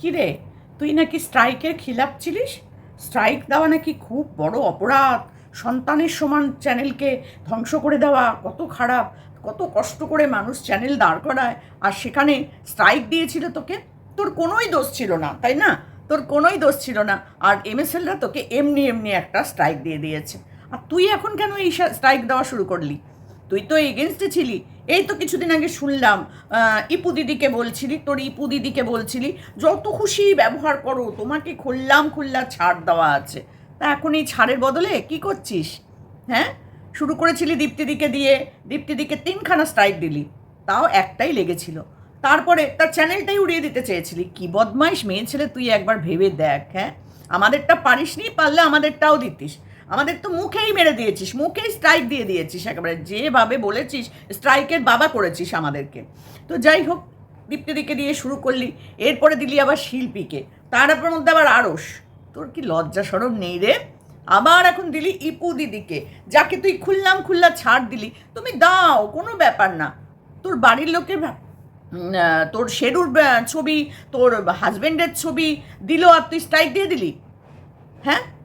কি রে তুই নাকি স্ট্রাইকের খিলাপ ছিলিস? স্ট্রাইক দেওয়া নাকি খুব বড় অপরাধ। সন্তানের সমান চ্যানেলকে ধ্বংস করে দেওয়া, কত খারাপ, কত কষ্ট করে মানুষ চ্যানেল দাঁড় করায়। আর সেখানে স্ট্রাইক দিয়েছিল তোকে? তোর কোনোই দোষ ছিল না, তাই না? তোর কোনোই দোষ ছিল না। আর এমএসএলরা তোকে এমনি এমনি একটা স্ট্রাইক দিয়ে দিয়েছে। আর তুই এখন কেন এই স্ট্রাইক দেওয়া শুরু করলি? তুই তো এগেনস্টে ছিলি। এই তো কিছুদিন আগে শুনলাম ইপু দিদিকে বলছিলি, তোর ইপু দিদিকে বলছিলি, যত খুশি ব্যবহার করো, তোমাকে খুললাম খুললা ছাড় দেওয়া আছে। তা এখন এই ছাড়ের বদলে কি করছিস? হ্যাঁ? শুরু করেছিলি দীপ্তিদিকে দিয়ে দীপ্তিদিকে তিনখানা স্ট্রাইক দিলি, তাও একটাই লেগেছিল। তারপরে তার চ্যানেলটাই উড়িয়ে দিতে চেয়েছিলি। কি বদমাইশ মেয়ে ছেলে, তুই একবার ভেবে দেখ হ্যাঁ? আমাদেরটা পারিসনি, পারলে আমাদেরটাও দিতিস। আমাদের তো মুখেই মেরে দিয়েছিস, মুখেই স্ট্রাইক দিয়ে দিয়েছিস একেবারে। যেভাবে বলেছিস স্ট্রাইকের বাবা করেছিস আমাদেরকে। তো যাই হোক, দীপ্তিদিকে দিয়ে শুরু করলি, এরপরে দিলি আবার শিল্পীকে। তার মধ্যে আবার আড়স তোর কি লজ্জা সরম নেই রে? আবার এখন দিলি ইপু দিদিকে, যাকে তুই খুললাম খুল্লা ছাড় দিলি। তুমি দাও, কোনো ব্যাপার না। তোর বাড়ির লোকে ভা- তোর শেরুর ছবি, তোর হাজবেন্ডের ছবি দিল আর তুই স্ট্রাইক দিয়ে দিলি। হ্যাঁ?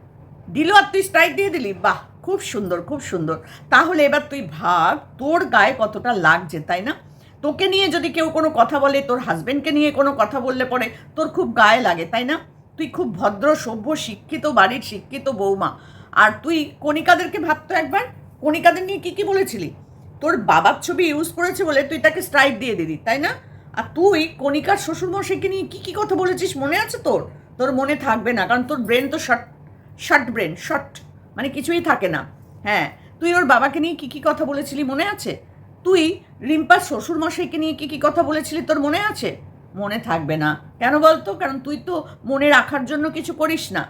দিল আর তুই স্ট্রাইক দিয়ে দিলি? বাহ, খুব সুন্দর খুব সুন্দর। তাহলে এবার তুই ভাব তোর গায়ে কতটা লাগছে, তাই না? তোকে নিয়ে যদি কেউ কোনো কথা বলে, তোর হাজব্যান্ডকে নিয়ে কোনো কথা বললে পরে তোর খুব গায়ে লাগে, তাই না? তুই খুব ভদ্র, সভ্য, শিক্ষিত, বাড়ির শিক্ষিত বৌমা। আর তুই কণিকাদেরকে ভাবতো একবার? কণিকাদের নিয়ে কি কি বলেছিলি? তোর বাবার ছবি ইউজ করেছে বলে তুই তাকে স্ট্রাইক দিয়ে দিলি, তাই না? আর তুই কণিকার শ্বশুরমশাইকে নিয়ে কি কি কথা বলেছিস, মনে আছে তোর? তোর মনে থাকবে না, কারণ তোর ব্রেন তো শর্ট শর্ট ব্রেন, শর্ট মানে কিছুই থাকে না। হ্যাঁ তুই ওর বাবাকে নিয়ে কি কি কথা বলেছিলি মনে আছে? তুই রিম্পার শ্বশুরমশাইকে নিয়ে কি কি কথা বলেছিলি তোর মনে আছে? মনে থাকবে না। কেন বলতো? কারণ তুই তো মনে রাখার জন্য কিছু করিস না।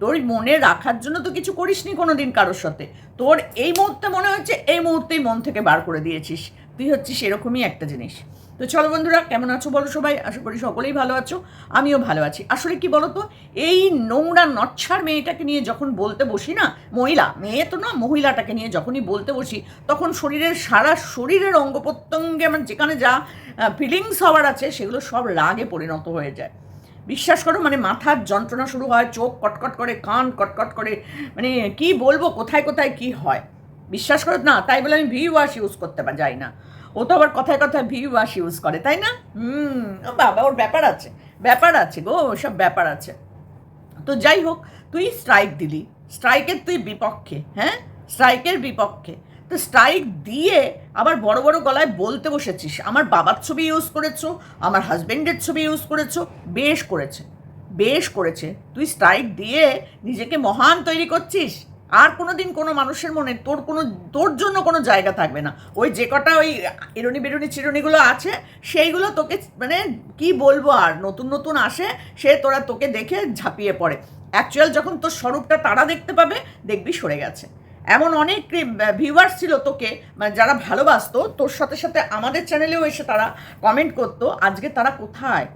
তোর মনে রাখার জন্য তো কিছু করিসনি কোনো দিন কারোর সাথে। তোর এই মুহূর্তে মনে হচ্ছে এই মুহূর্তেই মন থেকে বার করে দিয়েছিস। তুই হচ্ছিস এরকমই একটা জিনিস। তো চলো বন্ধুরা, কেমন আছো বলো সবাই? আশা করি সকলেই ভালো আছো, আমিও ভালো আছি। আসলে কি বলো তো এই নোংরা নচ্ছার মেয়েটাকে নিয়ে যখন বলতে বসি না, মহিলা, মেয়ে তো না, মহিলাটাকে নিয়ে যখনই বলতে বসি, তখন শরীরের সারা শরীরের অঙ্গ প্রত্যঙ্গে আমার যেখানে যা ফিলিংস হওয়ার আছে, সেগুলো সব রাগে পরিণত হয়ে যায়। বিশ্বাস করো মানে মাথার যন্ত্রণা শুরু হয়, চোখ কটকট করে, কান কটকট করে মানে কি বলব, কোথায় কোথায় কি হয়। বিশ্বাস করো না, তাই বলে আমি ভি ওয়াশ ইউজ করতে যাই না। ও তো আবার কথায় কথায় ভি ওয়াশ ইউজ করে, তাই না? হুম বাবা, ওর ব্যাপার আছে ব্যাপার আছে গো, সব ব্যাপার আছে। তো যাই হোক, তুই স্ট্রাইক দিলি স্ট্রাইকের তুই বিপক্ষে হ্যাঁ? স্ট্রাইকের বিপক্ষে। তো স্ট্রাইক দিয়ে আবার বড় বড় গলায় বলতে বসেছিস, আমার বাবার ছবি ইউজ করেছ, আমার হাজবেন্ডের ছবি ইউজ করেছ, বেশ করেছে বেশ করেছে। তুই স্ট্রাইক দিয়ে নিজেকে মহান তৈরি করছিস। আর কোনো দিন কোনো মানুষের মনে তোর কোনো, তোর জন্য কোনো জায়গা থাকবে না। ওই যে কটা ওই এরনি বেরুনি চিরুনিগুলো আছে, সেইগুলো তোকে মানে কি বলব আর, নতুন নতুন আসে, সে তোরা তোকে দেখে ঝাঁপিয়ে পড়ে। অ্যাকচুয়াল যখন তোর স্বরূপটা তারা দেখতে পাবে, দেখবি সরে গেছে। এমন অনেক ভিউয়ার্স ছিল তোকে মানে যারা ভালোবাসতো, তোর সাথে সাথে আমাদের চ্যানেলেও এসে তারা কমেন্ট করতো, আজকে তারা কোথায়?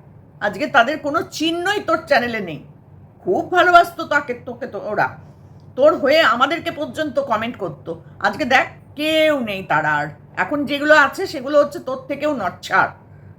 আজকে তাদের কোনো চিহ্নই তোর চ্যানেলে নেই। খুব ভালোবাসতো তাকে, তোকে, তো ওরা। তোর হয়ে আমাদেরকে পর্যন্ত কমেন্ট করতো। আজকে দেখ, কেউ নেই তারা আর। এখন যেগুলো আছে, সেগুলো হচ্ছে তোর থেকেও নচ্ছার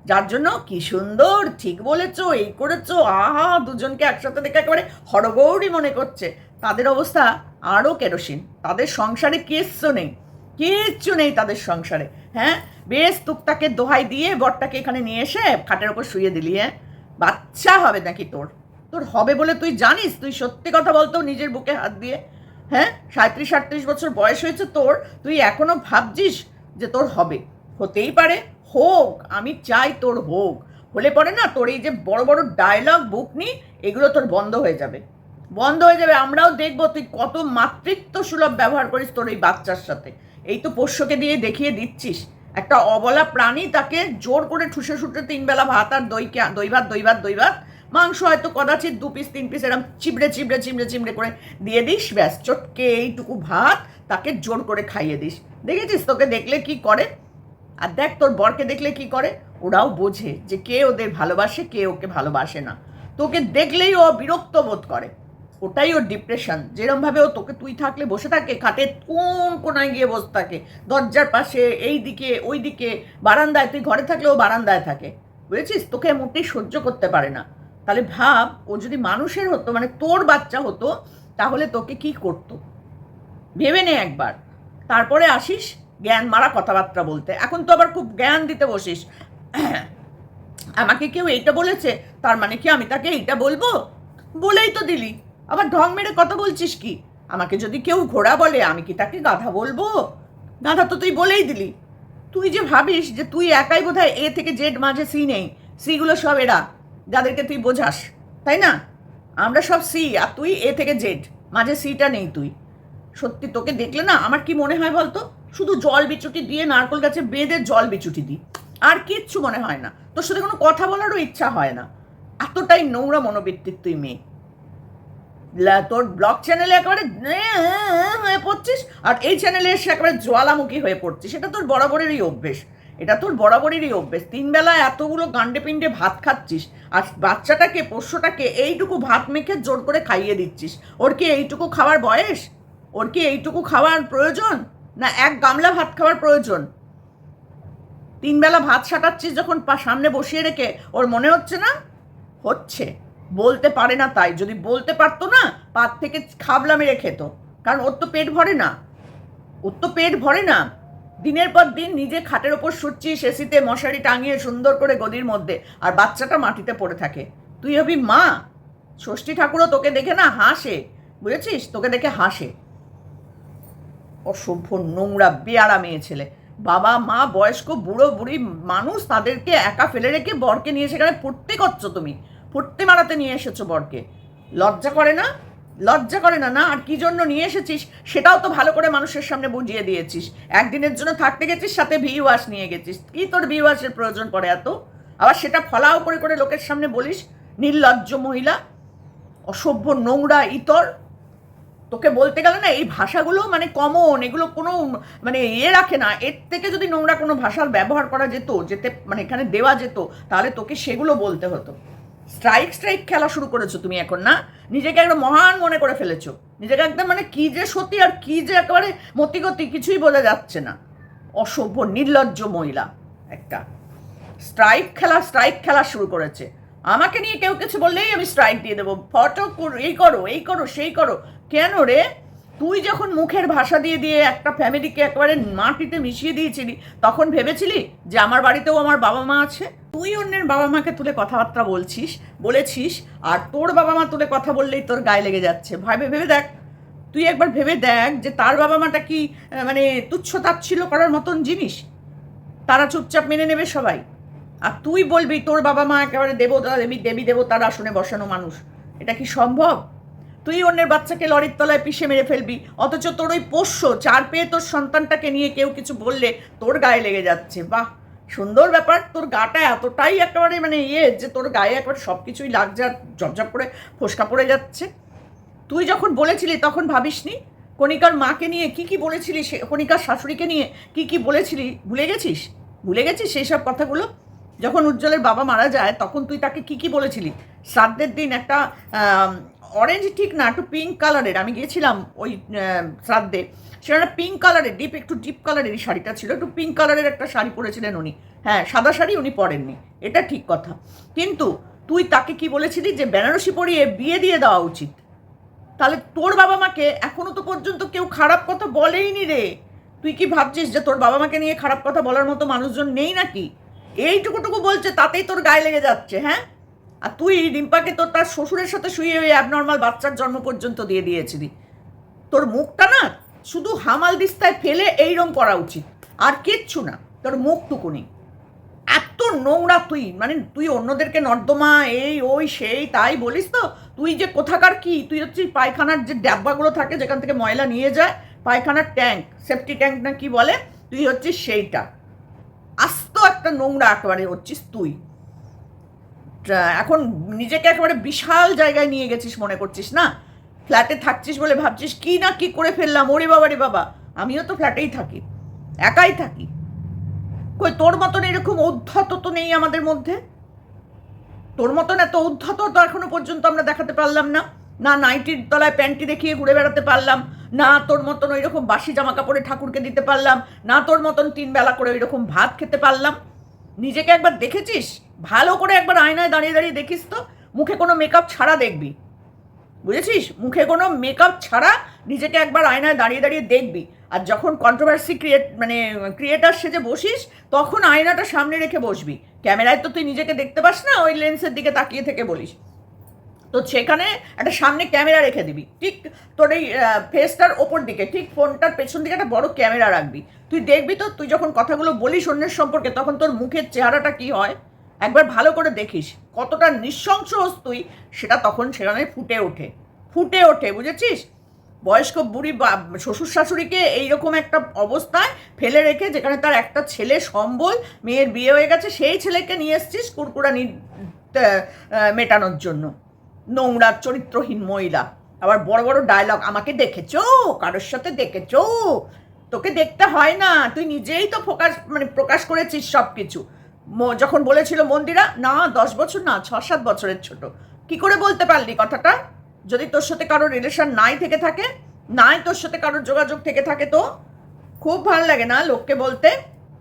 যার জন্য কি সুন্দর, ঠিক বলেছ, এই করেছ, আহা, দুজনকে একসাথে দেখে একেবারে হরগৌরী মনে করছে। তাদের অবস্থা আরও কেরোসিন। তাদের সংসারে কিচ্ছু নেই। কিচ্ছু নেই তাদের সংসারে। হ্যাঁ? বেশ টুকটাকে দোহাই দিয়ে বরটাকে এখানে নিয়ে এসে খাটের ওপর শুয়ে দিলি হ্যাঁ? বাচ্চা হবে নাকি তোর? তোর হবে বলে তুই জানিস? তুই সত্যি কথা বলতো নিজের বুকে হাত দিয়ে? হ্যাঁ? সাঁত্রিশ আটত্রিশ বছর বয়স হয়েছে তোর, তুই এখনও ভাবছিস যে তোর হবে? হতেই পারে, হোক, আমি চাই তোর হোক। হলে পরে না তোর এই যে বড় বড় ডায়লগ বুক নি এগুলো তোর বন্ধ হয়ে যাবে। বন্ধ হয়ে যাবে, আমরাও দেখব তুই কত মাতৃত্ব সুলভ ব্যবহার করিস তোর এই বাচ্চার সাথে। এই তো পোষ্যকে দিয়ে দেখিয়ে দিচ্ছিস। একটা অবলা প্রাণী তাকে জোর করে ঠুসে শুটে তিন বেলা ভাত আর দইকে দই ভাত দই ভাত দই ভাত মাংস হয়তো কদাচিৎ দু পিস তিন পিস এরকম চিবড়ে চিবড়ে চিবড়ে চিবড়ে করে দিয়ে দিস, ব্যাস, চটকে এইটুকু ভাত তাকে জোর করে খাইয়ে দিস। দেখেছিস তোকে দেখলে কি করে? আর দেখ তোর বরকে দেখলে কি করে? ওরাও বোঝে যে কে ওদের ভালোবাসে, কে ওকে ভালোবাসে না। তোকে দেখলেই ও বিরক্ত বোধ করে। ওটাই ওর ডিপ্রেশন যেরমভাবে ও তোকে তুই থাকলে বসে থাকে, খাটে কোন কোনায় গিয়ে বসে থাকে, দরজার পাশে, এই দিকে, ওই দিকে, বারান্দায়, তুই ঘরে থাকলে ও বারান্দায় থাকে। বুঝেছিস? তোকে মোটেই সহ্য করতে পারে না। তাহলে ভাব, ও যদি মানুষের হতো মানে তোর বাচ্চা হতো, তাহলে তোকে কি করতো? ভেবে নে একবার। তারপরে আসিস, জ্ঞান মারা কথাবার্তা বলতে। এখন তো আবার খুব জ্ঞান দিতে বসিস। আমাকে কেউ এইটা বলেছে, তার মানে কি আমি তাকে এইটা বলব? বলেই তো দিলি। আবার ঢং মেরে কথা বলছিস কি? আমাকে যদি কেউ ঘোড়া বলে, আমি কি তাকে গাধা বলব? গাধা তো তুই বলেই দিলি। তুই যে ভাবিস যে তুই একাই বোধহয় এ থেকে জেড মাঝে সি নেই, সিগুলো সব এরা। যাদেরকে তুই বোঝাস, তাই না? আমরা সব সি, আর তুই এ থেকে জেড, মাঝে সিটা নেই তুই। সত্যি তোকে দেখলে না আমার কি মনে হয় বলতো? শুধু জল বিচুটি দিয়ে নারকল গাছে বেঁধে জল বিচুটি দিই। আর কিচ্ছু মনে হয় না। তোর সাথে কোনো কথা বলারও ইচ্ছা হয় না। এতটাই নোংরা মনোবৃত্তির তুই মেয়ে। তোর ব্লগ চ্যানেলে একেবারে হয়ে পড়ছিস, আর এই চ্যানেলে এসে একেবারে জ্বালামুখী হয়ে পড়ছিস। সেটা তোর বরাবরেরই অভ্যেস। এটা তোর বরাবরেরই অভ্যেস। তিন বেলা এতগুলো গান্ডে পিণ্ডে ভাত খাচ্ছিস, আর বাচ্চাটাকে, পোষ্যটাকে এইটুকু ভাত মেখে জোর করে খাইয়ে দিচ্ছিস। ওর কি এইটুকু খাওয়ার বয়স? ওর কি এইটুকু খাওয়ার প্রয়োজন? না, এক গামলা ভাত খাওয়ার প্রয়োজন? তিনবেলা ভাত সাটাচ্ছিস যখন সামনে বসিয়ে রেখে, ওর মনে হচ্ছে না? হচ্ছে। বলতে পারে না তাই। যদি বলতে পারতো না, পাত থেকে খাবলা মেরে খেত। কারণ ওর তো পেট ভরে না। ওর তো পেট ভরে না। দিনের পর দিন নিজে খাটের ওপর শুচ্ছিস, এসিতে মশারি টাঙিয়ে সুন্দর করে গদির মধ্যে, আর বাচ্চাটা মাটিতে পড়ে থাকে। তুই হবি মা। ষষ্ঠী ঠাকুরও তোকে দেখে না হাসে। বুঝেছিস? তোকে দেখে হাসে। অসভ্য নোংরা বেয়ারা মেয়ে ছেলে। বাবা, মা, বয়স্ক, বুড়ো, বুড়ি, মানুষ তাদেরকে একা ফেলে রেখে বরকে নিয়ে সেখানে পড়তে করছ তুমি। পড়তে মারাতে নিয়ে এসেছ বরকে। লজ্জা করে না? লজ্জা করে না না, আর কি জন্য নিয়ে এসেছিস? সেটাও তো ভালো করে মানুষের সামনে বুঝিয়ে দিয়েছিস। একদিনের জন্য থাকতে গেছিস, সাথে ভিউয়ার্স নিয়ে গেছিস। কি তোর ভিউয়ার্সের প্রয়োজন পড়ে এত? আবার সেটা ফলাও করে করে লোকের সামনে বলিস, নির্লজ্জ মহিলা, অসভ্য নোংরা ইতর। তোকে বলতে গেলে না, এই ভাষাগুলো মানে কমন এগুলো কোনো মানে ইয়ে রাখে না। এর থেকে যদি নোংরা কোনো ভাষার ব্যবহার করা যেত, যেতে মানে এখানে দেওয়া যেত, তাহলে তোকে সেগুলো বলতে হতো। স্ট্রাইক স্ট্রাইক খেলা শুরু করেছ তুমি এখন, না? নিজেকে একটা মহান মনে করে ফেলেছো। নিজেকে একদম মানে কি যে সত্যি আর কি যে একেবারে মতিগতি কিছুই বোঝা যাচ্ছে না। অসভ্য, নির্লজ্জ মহিলা একটা। স্ট্রাইক খেলা স্ট্রাইক খেলা শুরু করেছে। আমাকে নিয়ে কেউ কিছু বললেই আমি স্ট্রাইক দিয়ে দেবো। ফটো এই করো এই করো, সেই করো। কেন রে? তুই যখন মুখের ভাষা দিয়ে দিয়ে একটা ফ্যামিলিকে একেবারে মাটিতে মিশিয়ে দিয়েছিলি, তখন ভেবেছিলি যে আমার বাড়িতেও আমার বাবা মা আছে? তুই অন্যের বাবা মাকে তুলে কথাবার্তা বলছিস, বলেছিস, আর তোর বাবা মা তুলে কথা বললেই তোর গায়ে লেগে যাচ্ছে। ভাবে ভেবে দেখ। তুই একবার ভেবে দেখ যে তার বাবা মাটা কি মানে তুচ্ছ তাচ্ছিল্য করার মতন জিনিস। তারা চুপচাপ মেনে নেবে সবাই। আর তুই বলবি, তোর বাবা মা একেবারে দেবতা, দেবী দেবী দেবতার আসনে বসানো মানুষ। এটা কি সম্ভব? তুই অন্যের বাচ্চাকে লরির তলায় পিষে মেরে ফেলবি। অথচ তোর ওই পোষ্য, চার পেয়ে তোর সন্তানটাকে নিয়ে কেউ কিছু বললে তোর গায়ে লেগে যাচ্ছে। বাহ! সুন্দর ব্যাপার, তোর গাটা এতটাই একেবারে মানে ইয়ে যে তোর গায়ে একবার সব কিছুই লাগছে আর ঝপঝপ করে ফোসকা পড়ে যাচ্ছে। তুই যখন বলেছিলি তখন ভাবিসনি? কণিকার মাকে নিয়ে কি কি বলেছিলি সে, কণিকার শাশুড়িকে নিয়ে কি কি বলেছিলি? ভুলে গেছিস? ভুলে গেছিস সেই সব কথাগুলো? যখন উজ্জ্বলের বাবা মারা যায় তখন তুই তাকে কি কি বলেছিলি? শ্রাদ্ধের দিন একটা অরেঞ্জ ঠিক না, একটু পিঙ্ক কালারের আমি গিয়েছিলাম ওই শ্রাদ্ধে। সেটা পিঙ্ক কালারের ডিপ একটু ডিপ কালারেরই শাড়িটা ছিল। একটু পিঙ্ক কালারের একটা শাড়ি পরেছিলেন উনি। হ্যাঁ সাদা শাড়ি উনি পরেননি। এটা ঠিক কথা। কিন্তু তুই তাকে কি বলেছিলি যে, বেনারসি পরিয়ে বিয়ে দিয়ে দেওয়া উচিত তাহলে তোর বাবা মাকে এখনও তো পর্যন্ত কেউ খারাপ কথা বলেইনি রে। তুই কি ভাবছিস যে, তোর বাবা মাকে নিয়ে খারাপ কথা বলার মতো মানুষজন নেই নাকি? এইটুকুটুকু বলছে, তাতেই তোর গায়ে লেগে যাচ্ছে হ্যাঁ? আর তুই রিম্পাকে তোর তার শ্বশুরের সাথে শুয়ে ওই অ্যাবনর্মাল বাচ্চার জন্ম পর্যন্ত দিয়ে দিয়েছিলি। তোর মুখটা না শুধু হামাল দিস্তায় ফেলে এইরম করা উচিত। আর কিচ্ছু না, তোর মুখটুকুনি এত নোংরা তুই মানে তুই অন্যদেরকে নর্দমা, এই, ওই, সেই, তাই বলিস তো? তুই যে কোথাকার কি? তুই হচ্ছে পায়খানার যে ডাব্বাগুলো থাকে, যেখান থেকে ময়লা নিয়ে যায়, পায়খানার ট্যাঙ্ক, সেফটি ট্যাঙ্ক না কি বলে? তুই হচ্ছিস সেইটা। আস্ত একটা নোংরা একেবারে হচ্ছিস তুই। এখন নিজেকে একেবারে বিশাল জায়গায় নিয়ে গেছিস মনে করছিস, না? ফ্ল্যাটে থাকছিস বলে ভাবছিস, কি না কি করে ফেললাম? ওরে বাবা রে বাবা, আমিও তো ফ্ল্যাটেই থাকি, একাই থাকি। কই, তোর মতন এরকম উদ্ধত তো নেই আমাদের মধ্যে? তোর মতন এত উদ্ধত তো এখনও পর্যন্ত আমরা দেখাতে পারলাম না। না নাইটির তলায় প্যান্টি দেখিয়ে ঘুরে বেড়াতে পারলাম, না তোর মতন ওই রকম বাসি জামা কাপড়ে ঠাকুরকে দিতে পারলাম, না তোর মতন তিন বেলা করে ওই রকম ভাত খেতে পারলাম। নিজেকে একবার দেখেছিস? ভালো করে একবার আয়নায় দাঁড়িয়ে দাঁড়িয়ে দেখিস তো, মুখে কোনো মেকআপ ছাড়া দেখবি। বুঝেছিস? মুখে কোনো মেকআপ ছাড়া নিজেকে একবার আয়নায় দাঁড়িয়ে দাঁড়িয়ে দেখবি। আর যখন কন্ট্রোভার্সি ক্রিয়েট মানে ক্রিয়েটার সেজে বসিস, তখন আয়নাটা সামনে রেখে বসবি। ক্যামেরায় তো তুই নিজেকে দেখতে পাস না, ওই লেন্সের দিকে তাকিয়ে থেকে বলিস। তো সেখানে একটা সামনে ক্যামেরা রেখে দিবি। ঠিক তোর এই ফেসটার ওপর দিকে, ঠিক ফোনটার পেছন দিকে একটা বড় ক্যামেরা রাখবি। তুই দেখবি তো, তুই যখন কথাগুলো বলিস অন্যের সম্পর্কে, তখন তোর মুখের চেহারাটা কি হয়? একবার ভালো করে দেখিস, কতটা নৃশংস হোস তুই, সেটা তখন সেখানে ফুটে ওঠে। ফুটে ওঠে, বুঝেছিস? বয়স্ক বুড়ি বা, শ্বশুর শাশুড়িকে এইরকম একটা অবস্থায় ফেলে রেখে, যেখানে তার একটা ছেলে সম্বল, মেয়ের বিয়ে হয়ে গেছে, সেই ছেলেকে নিয়ে এসছিস কুরকুরানি মেটানোর জন্য। নোংরা, চরিত্রহীন মহিলা। আবার বড় বড় ডায়লগ আমাকে দেখেছ? কারোর সাথে দেখেছ? তোকে দেখতে হয় না। তুই নিজেই তো ফোকাস মানে প্রকাশ করেছিস সব কিছু যখন বলেছিল মন্দিরা, না, দশ বছর না ছ সাত বছরের ছোট। কি করে বলতে পারলি কথাটা? যদি তোর সাথে কারোর রিলেশন নাই থেকে থাকে, নাই তোর সাথে কারোর যোগাযোগ থেকে থাকে তো? খুব ভালো লাগে না লোককে বলতে?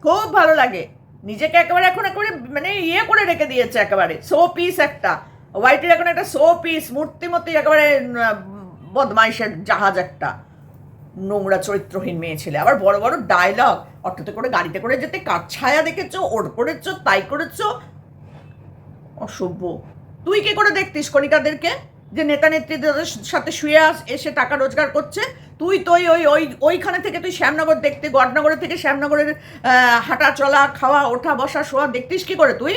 খুব ভালো লাগে। নিজেকে একেবারে এখন একেবারে মানে ইয়ে করে রেখে দিয়েছে একেবারে। সো পিস একটা। হোয়াইটের এখন একটা শো পিস মূর্তি মূর্তিমতি একেবারে বদমাইশের জাহাজ একটা। নোংরা চরিত্রহীন মেয়ে ছেলে। আবার বড় বড় ডায়লগ অটোতে করে গাড়িতে করে যেতে কাঠ ছায়া দেখেছ, ওর করেছ, তাই করেছ? অসভ্য। তুই কি করে দেখতিস কণিকাদেরকে? যে নেতা নেত্রীদের সাথে শুয়ে আস, এসে টাকা রোজগার করছে। তুই তো ওই ওই ওইখানে থেকে তুই শ্যামনগর দেখতে গডনগরের থেকে শ্যামনগরের হাঁটা চলা, খাওয়া, ওঠা, বসা, শোয়া, দেখতিস কি করে তুই?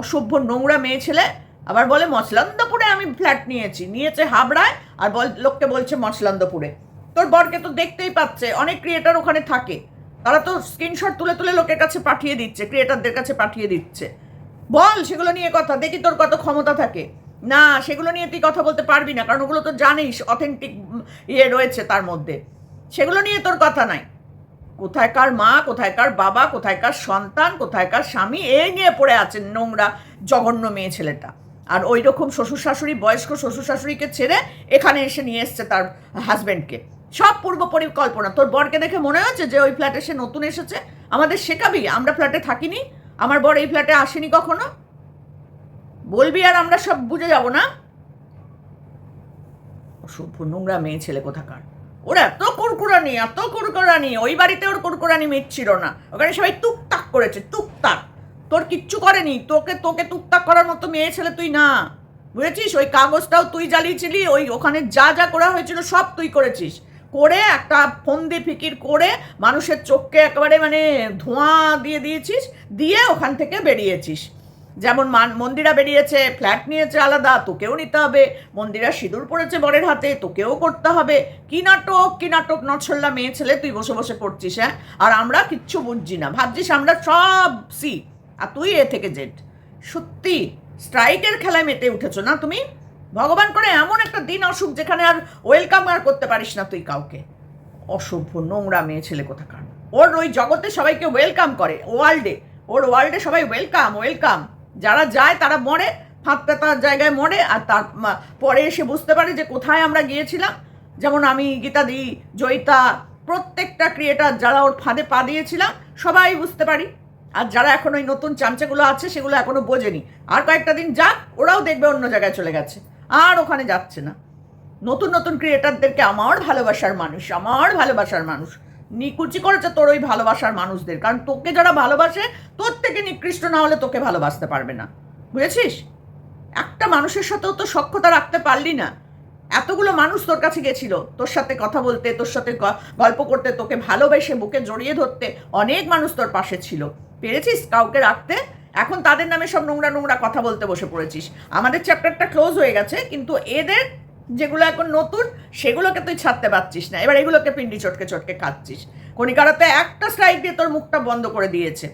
অসভ্য নোংরা মেয়ে ছেলে। আবার বলে মসলান্দপুরে আমি ফ্ল্যাট নিয়েছি। নিয়েছে হাবড়ায় আর বল, লোককে বলছে মসলান্দপুরে তোর বরকে তো দেখতেই পাচ্ছে, অনেক ক্রিয়েটার ওখানে থাকে। তারা তো স্ক্রিনশট তুলে তুলে লোকের কাছে পাঠিয়ে দিচ্ছে ক্রিয়েটারদের কাছে পাঠিয়ে দিচ্ছে। বল সেগুলো নিয়ে কথা, দেখি তোর কত ক্ষমতা থাকে। না, সেগুলো নিয়ে তুই কথা বলতে পারবি না, কারণ ওগুলো তো জানিস অথেন্টিক ইয়ে রয়েছে তার মধ্যে। সেগুলো নিয়ে তোর কথা নাই। কোথায়কার মা কোথায়কার বাবা কোথায়কার সন্তান কোথায়কার স্বামী এই নিয়ে পড়ে আছেন নোংরা, জঘন্য মেয়ে ছেলেটা। আর ওই রকম শ্বশুর শাশুড়ি, বয়স্ক শ্বশুর শাশুড়িকে ছেড়ে এখানে এসে নিয়ে এসছে তার হাজব্যান্ডকে সব পূর্ব পরিকল্পনা। তোর বরকে দেখে মনে হচ্ছে যে ওই ফ্ল্যাটে সে নতুন এসেছে? আমাদের শেখাবি? আমরা ফ্ল্যাটে থাকিনি? আমার বর এই ফ্ল্যাটে আসেনি কখনো? বলবি আর আমরা সব বুঝে যাব না? অসভ্য নোংরা মেয়ে ছেলে কোথাকার? ওর এত কুরকুরানি এত কুরকুরানি। ওই বাড়িতে ওর কুরকুরানি মিটছিল না। ওখানে সবাই টুকটাক করেছে, টুকটাক। তোর কিচ্ছু করেনি। তোকে তোকে টুকটাক করার মতো মেয়ে ছেলে তুই না। বুঝেছিস? ওই কাগজটাও তুই জ্বালিয়েছিলি, ওই ওখানে যা যা করা হয়েছিল সব তুই করেছিস। করে একটা ফন্দি ফিকির করে মানুষের চোখকে একেবারে মানে ধোঁয়া দিয়ে দিয়েছিস, দিয়ে ওখান থেকে বেরিয়েছিস। যেমন মান, মন্দিরা বেরিয়েছে, ফ্ল্যাট নিয়েছে আলাদা, তোকেও নিতে হবে। মন্দিরা সিঁদুর পড়েছে বরের হাতে, তোকেও করতে হবে। কি নাটক কি নাটক নছল্লা মেয়ে ছেলে, তুই বসে বসে করছিস হ্যাঁ? আর আমরা কিচ্ছু বুঝছি না। ভাবছিস আমরা সব সি। আর তুই এ থেকে জেড। সত্যি, স্ট্রাইকের খেলায় মেতে উঠেছো না তুমি? ভগবান করে এমন একটা দিন অসুখ যেখানে আর ওয়েলকাম আর করতে পারিস না তুই কাউকে। অসভ্য নোংরা মেয়ে ছেলে কোথাকার। ওর ওই জগতে সবাইকে ওয়েলকাম করে, ওয়ার্ল্ডে। ওর ওয়ার্ল্ডে সবাই ওয়েলকাম ওয়েলকাম। যারা যায় তারা মরে, ফাঁদ পেতার জায়গায় মরে, আর তার পরে এসে বুঝতে পারে যে কোথায় আমরা গিয়েছিলাম। যেমন আমি গীতাদি জয়িতা, প্রত্যেকটা ক্রিয়েটার যারা ওর ফাঁদে পা দিয়েছিলাম, সবাই বুঝতে পারি। আর যারা এখন ওই নতুন চামচাগুলো আছে, সেগুলো এখনও বোঝেনি। আর কয়েকটা দিন যাক, ওরাও দেখবে অন্য জায়গায় চলে গেছে। আর ওখানে যাচ্ছে না। নতুন নতুন ক্রিয়েটারদেরকে আমার ভালোবাসার মানুষ, আমার ভালোবাসার মানুষ। নিকুচি করেছে তোর ওই ভালোবাসার মানুষদের। কারণ তোকে যারা ভালোবাসে, তোর থেকে নিকৃষ্ট না হলে তোকে ভালোবাসতে পারবে না। বুঝেছিস? একটা মানুষের সাথেও তো সক্ষতা রাখতে পারলি না। এতগুলো মানুষ তোর কাছে গেছিল, তোর সাথে কথা বলতে, তোর সাথে গল্প করতে, তোকে ভালোবেসে বুকে জড়িয়ে ধরতে অনেক মানুষ তোর পাশে ছিল। পেরেছিস কাউকে রাখতে? এখন তাদের নামে সব নোংরা নোংরা কথা বলতে বসে পড়েছিস। আমাদের চ্যাপ্টারটা ক্লোজ হয়ে গেছে, কিন্তু এদের যেগুলো এখন নতুন, সেগুলোকে তুই ছাড়তে পারছিস না। এবার এগুলোকে পিন্ডি চটকে চটকে খাচ্ছিস। কণিকারা তো একটা স্ট্রাইক দিয়ে তোর মুখটা বন্ধ করে দিয়েছে।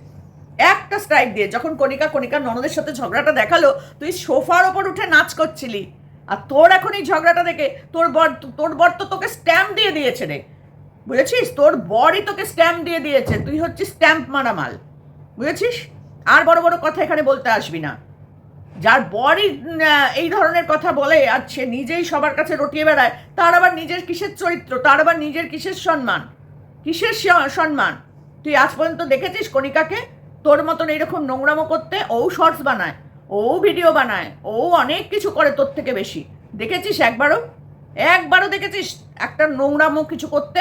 একটা স্ট্রাইক দিয়ে যখন কণিকা কণিকা ননদের সাথে ঝগড়াটা দেখাল, তুই সোফার ওপর উঠে নাচ করছিলি। আর তোর এখন এই ঝগড়াটা দেখে তোর বর তোর বর তো তোকে স্ট্যাম্প দিয়ে দিয়েছে রে। বুঝেছিস? তোর বরই তোকে স্ট্যাম্প দিয়ে দিয়েছে। তুই হচ্ছিস স্ট্যাম্প মারা মাল বুঝেছিস? আর বড় বড় কথা এখানে বলতে আসবি না। যার বরই এই ধরনের কথা বলে আর সে নিজেই সবার কাছে রটিয়ে বেড়ায়, তার আবার নিজের কিসের চরিত্র? তার আবার নিজের কিসের সম্মান? কিসের সম্মান? তুই আজ পর্যন্ত দেখেছিস কণিকাকে? তোর মতন এইরকম নোংরামো করতে ও শর্টস বানায়, ও ভিডিও বানায়, ও অনেক কিছু করে তোর থেকে বেশি। দেখেছিস একবারও? একবারও দেখেছিস একটা নোংরামো কিছু করতে?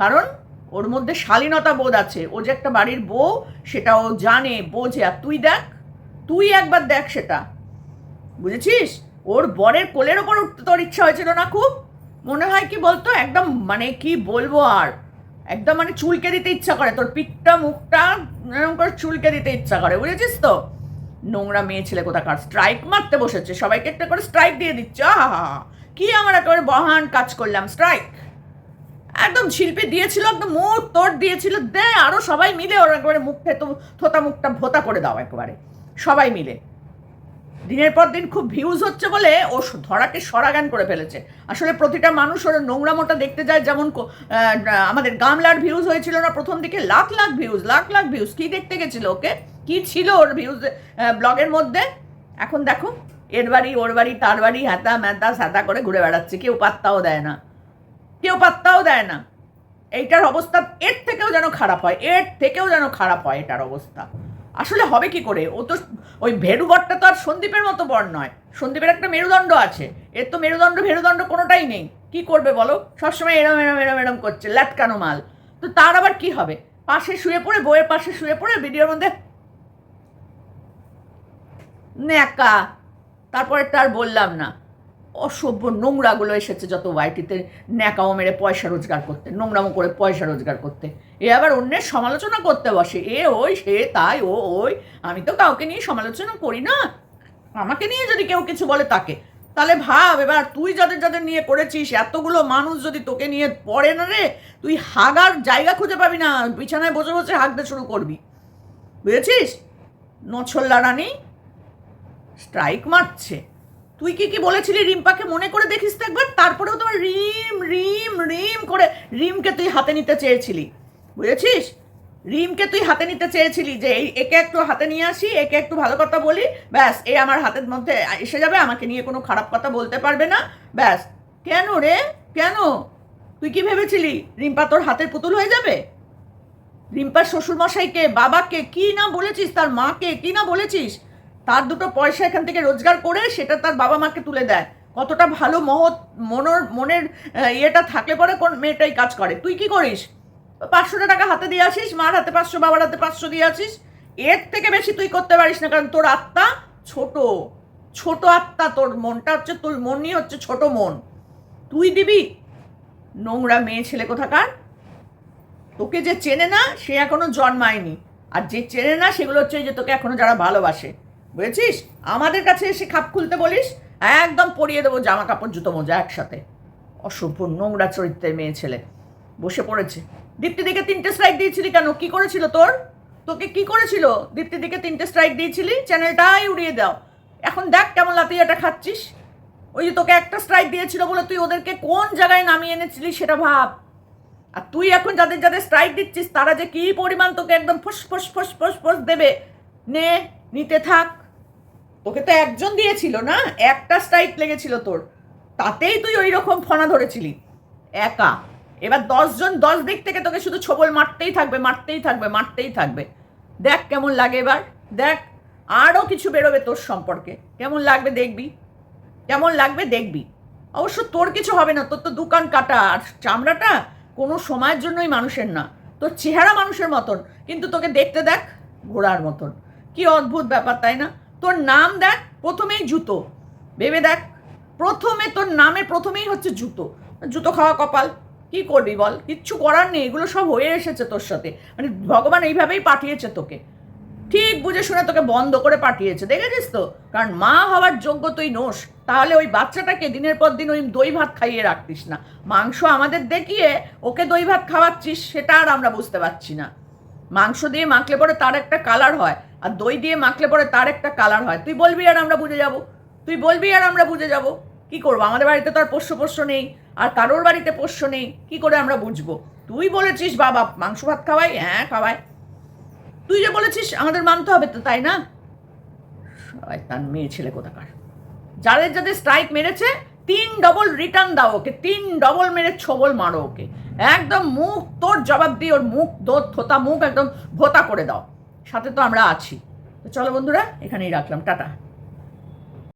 কারণ ওর মধ্যে শালীনতা বোধ আছে। ও যে একটা বাড়ির বউ, সেটা ও জানে, বোঝে। আর তুই দেখ তুই একবার দেখ সেটা। বুঝেছিস? ওর বরের কোলের ওপর উঠতে তোর ইচ্ছা হয়েছিল না খুব? মনে হয় কি বলতো? একদম মানে কি বলব আর? একদম মানে চুলকে দিতে ইচ্ছা করে। তোর পিঠটা, মুখটা এরকম করে চুলকে দিতে ইচ্ছা করে। বুঝেছিস তো? নোংরা মেয়ে ছেলে কোথাকার? স্ট্রাইক মারতে বসেছে। সবাইকে একটা করে স্ট্রাইক দিয়ে দিচ্ছে। আহা! হা কি আমার একেবারে বহান কাজ করলাম। স্ট্রাইক একদম শিল্পী দিয়েছিল, একদম মুখ তোর দিয়েছিল। দে, আরও সবাই মিলে ওর একেবারে মুখ থেতো থোতা মুখটা ভোতা করে দাও একেবারে। সবাই মিলে। দিনের পর দিন খুব ভিউজ হচ্ছে বলে ও ধরাকে সরাগান করে ফেলেছে। আসলে প্রতিটা মানুষ ওর নোংরামোটা দেখতে যায়, যেমন আমাদের গামলার ভিউজ হয়েছিল না, প্রথম দিকে লাখ লাখ ভিউজ লাখ লাখ ভিউজ কি দেখতে গেছিল ওকে? কি ছিল ওর ভিউজ ব্লগের মধ্যে? এখন দেখো, এর বাড়ি, ওর বাড়ি, তার বাড়ি হ্যাতা ম্যাতা স্যাতা করে ঘুরে বেড়াচ্ছে। কেউ পাত্তাও দেয় না। কেউ পাত্তাও দেয় না। এইটার অবস্থা এর থেকেও যেন খারাপ হয়, এর থেকেও যেন খারাপ হয় এটার অবস্থা। আসলে হবে কি করে? ও তো ওই ভেরুবরটা তো আর সন্দীপের মতো বর নয়। সন্দীপের একটা মেরুদণ্ড আছে। এর তো মেরুদণ্ড, ভেরুদণ্ড কোনোটাই নেই। কি করবে বলো? সবসময় এরম এরম এরম এরম করছে, ল্যাটকানো মাল। তো তার আবার কি হবে? পাশে শুয়ে পড়ে, বইয়ের পাশে শুয়ে পড়ে ভিডিওর মধ্যে ন্যাকা। তারপরে তার বললাম না। অসভ্য নোংরাগুলো এসেছে যত ওয়াইটিতে, ন্যাকাও মেরে পয়সা রোজগার করতে, নোংরামো করে পয়সা রোজগার করতে। এ আবার অন্যের সমালোচনা করতে বসে, এ ওই, সে তাই, ও ওই। আমি তো কাউকে নিয়ে সমালোচনা করি না। আমাকে নিয়ে যদি কেউ কিছু বলে তাকে। তাহলে ভাব, এবার তুই যাদের যাদের নিয়ে করেছিস, এতগুলো মানুষ যদি তোকে নিয়ে পড়ে না রে, তুই হাগার জায়গা খুঁজে পাবি না, বিছানায় বসে বসে হাঁকতে শুরু করবি। বুঝেছিস? নছল্লা রানী স্ট্রাইক মারছে। তুই কি কি বলেছিলি রিম্পাকে? মনে করে দেখিস তো একবার। তারপরেও তোমার রিম রিম রিম করে রিমকে তুই হাতে নিতে চেয়েছিলি। বুঝেছিস? রিমকে তুই হাতে নিতে চেয়েছিলি যে এই, একে একটু হাতে নিয়ে আসি, একে একটু ভালো কথা বলি। ব্যাস, এ আমার হাতের মধ্যে এসে যাবে, আমাকে নিয়ে কোনো খারাপ কথা বলতে পারবে না। ব্যাস। কেন রে? কেন? তুই কি ভেবেছিলি রিম্পা তোর হাতের পুতুল হয়ে যাবে? রিম্পার শ্বশুরমশাইকে, বাবাকে কি না বলেছিস? তার মাকে কি না বলেছিস? তার দুটো পয়সা এখান থেকে রোজগার করে সেটা তার বাবা মাকে তুলে দেয়। কতটা ভালো মহৎ মনোর, মনের ইয়েটা থাকলে পরে কোন মেয়েটাই কাজ করে। তুই কি করিস? পাঁচশোটা টাকা হাতে দিয়ে আসিস, মার হাতে পাঁচশো, বাবার হাতে পাঁচশো দিয়ে আসিস। এর থেকে বেশি তুই করতে পারিস না, কারণ তোর আত্মা ছোট। ছোট আত্মা তোর মনটা হচ্ছে, তোর মনই হচ্ছে ছোট মন। তুই দিবি? নোংরা মেয়ে ছেলে কোথাকার? তোকে যে চেনে না, সে এখনও জন্মায়নি। আর যে চেনে না, সেগুলো হচ্ছে যে তোকে এখনও যারা ভালোবাসে। বুঝেছিস? আমাদের কাছে এসে খাপ খুলতে বলিস, একদম পরিয়ে দেবো জামা কাপড়, জুতো মোজা একসাথে। অসভ্য নোংরা চরিত্রের মেয়ে ছেলে। বসে পড়েছে। দীপ্তি দিকে তিনটে স্ট্রাইক দিয়েছিলি কেন? কি করেছিল তোর? তোকে কি করেছিল? দীপ্তি দিকে তিনটে স্ট্রাইক দিয়েছিলি? চ্যানেলটাই উড়িয়ে দাও। এখন দেখ কেমন লাতিয়াটা খাচ্ছিস। ওই যে তোকে একটা স্ট্রাইক দিয়েছিল বলে তুই ওদেরকে কোন জায়গায় নামিয়ে এনেছিলি সেটা ভাব। আর তুই এখন যাদের যাদের স্ট্রাইক দিচ্ছিস, তারা যে কি পরিমাণ তোকে একদম ফুস ফুস ফুস ফুস ফুস দেবে? নে, নিতে থাক। তোকে তো একজন দিয়েছিল না? একটা স্ট্রাইক লেগেছিল তোর। তাতেই তুই ওই রকম ফনা ধরেছিলি। একা। এবার দশজন, দশ দিক থেকে তোকে শুধু ছবল মারতেই থাকবে মারতেই থাকবে মারতেই থাকবে। দেখ কেমন লাগে এবার। দেখ আরও কিছু বেরোবে তোর সম্পর্কে। কেমন লাগবে দেখবি? কেমন লাগবে দেখবি? অবশ্য তোর কিছু হবে না। তোর তো দোকান কাটা। আর চামড়াটা কোনো সময়ের জন্যই মানুষের না। তোর চেহারা মানুষের মতন। কিন্তু তোকে দেখতে দেখ, ঘোড়ার মতন। কি অদ্ভুত ব্যাপার, তাই না? তোর নাম দেখ, প্রথমেই জুতো। ভেবে দেখ, প্রথমে তোর নামে প্রথমেই হচ্ছে জুতো। জুতো খাওয়া কপাল, কি করবি বল? কিচ্ছু করার নেই, এগুলো সব হয়ে এসেছে তোর সাথে। মানে ভগবান এইভাবেই পাঠিয়েছে তোকে। ঠিক বুঝে শুনে তোকে বন্ধ করে পাঠিয়েছে, দেখেছিস তো? কারণ মা হওয়ার যোগ্য তুই নোস, তাহলে ওই বাচ্চাটাকে দিনের পর দিন ওই দই ভাত খাইয়ে রাখতিস না। মাংস আমাদের দেখিয়ে ওকে দই ভাত খাওয়াচ্ছিস, সেটা আর আমরা বুঝতে পারছি না। মাংস দিয়ে মাখলে পরে তার একটা কালার হয়। আর দই দিয়ে মাখলে পরে তার একটা কালার হয়। তুই বলবি আর আমরা বুঝে যাব। তুই বলবি আর আমরা বুঝে যাব। কি করব? আমাদের বাড়িতে তো আর পোষ্য পোষ্য নেই। আর কারোর বাড়িতে পোষ্য নেই। কি করে আমরা বুঝব? তুই বলেছিস, বাবা, মাংস ভাত খাওয়াই? হ্যাঁ খাওয়াই। তুই যে বলেছিস, আমাদের মানতে হবে তো, তাই না? তার মেয়ে ছেলে কোথাকার? যাদের যাদের স্ট্রাইক মেরেছে, তিন ডবল রিটার্ন দাও ওকে। তিন ডবল মেরে ছবল মারো ওকে। একদম মুখ তোর জবাব দিয়ে ওর মুখ দোর থোতা মুখ একদম ভোতা করে দাও। সাথে তো আমরা আছি। তো চলো বন্ধুরা এখানেই রাখলাম। টাটা।